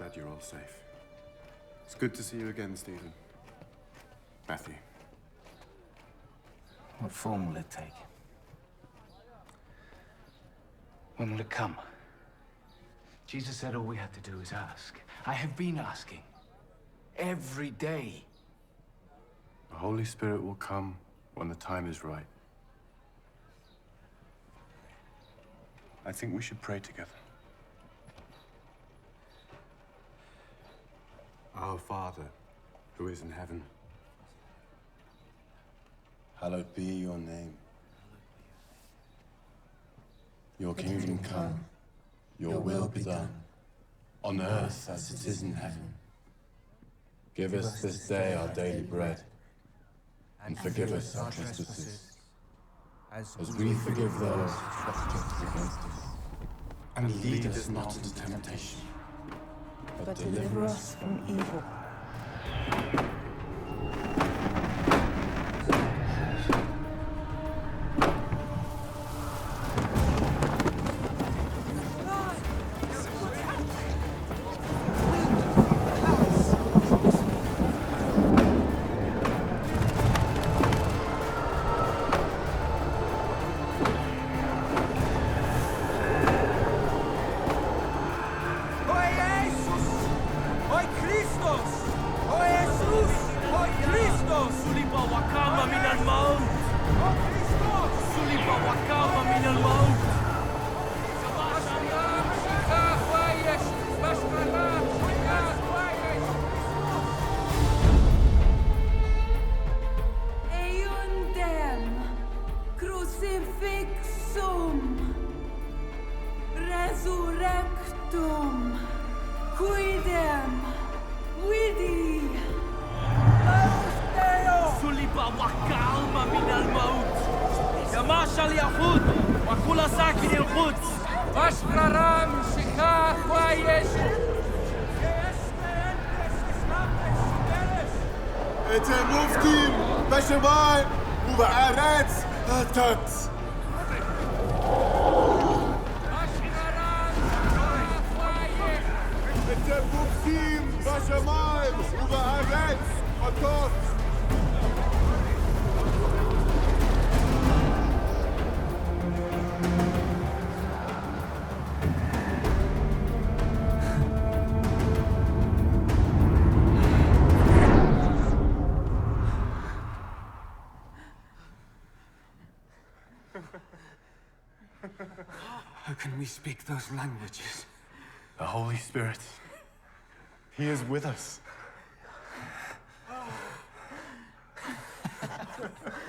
glad you're all safe. It's good to see you again, Stephen. Matthew. What form will it take? When will it come? Jesus said all we had to do is ask. I have been asking. Every day. The Holy Spirit will come when the time is right. I think we should pray together. Our Father, who is in heaven, Hallowed be your name. Your kingdom come, your will be done, on earth as it is in heaven. Give us this day our daily bread, and forgive us our trespasses, as we forgive those who trespass against us. And lead us not into temptation, but deliver us from evil. crucifixum, resurrectum, quidem, vidi, austeo. Suliba wa kalma min al-maut. يماشى اليهود وكل ساكن القدس واشررام شكاك ويشد Het zijn hoofdteam, Bessenbaai, Boewe Arets, הטט. את המופתים בשמיים ובארץ הטט. How can we speak those languages? The Holy Spirit. He is with us.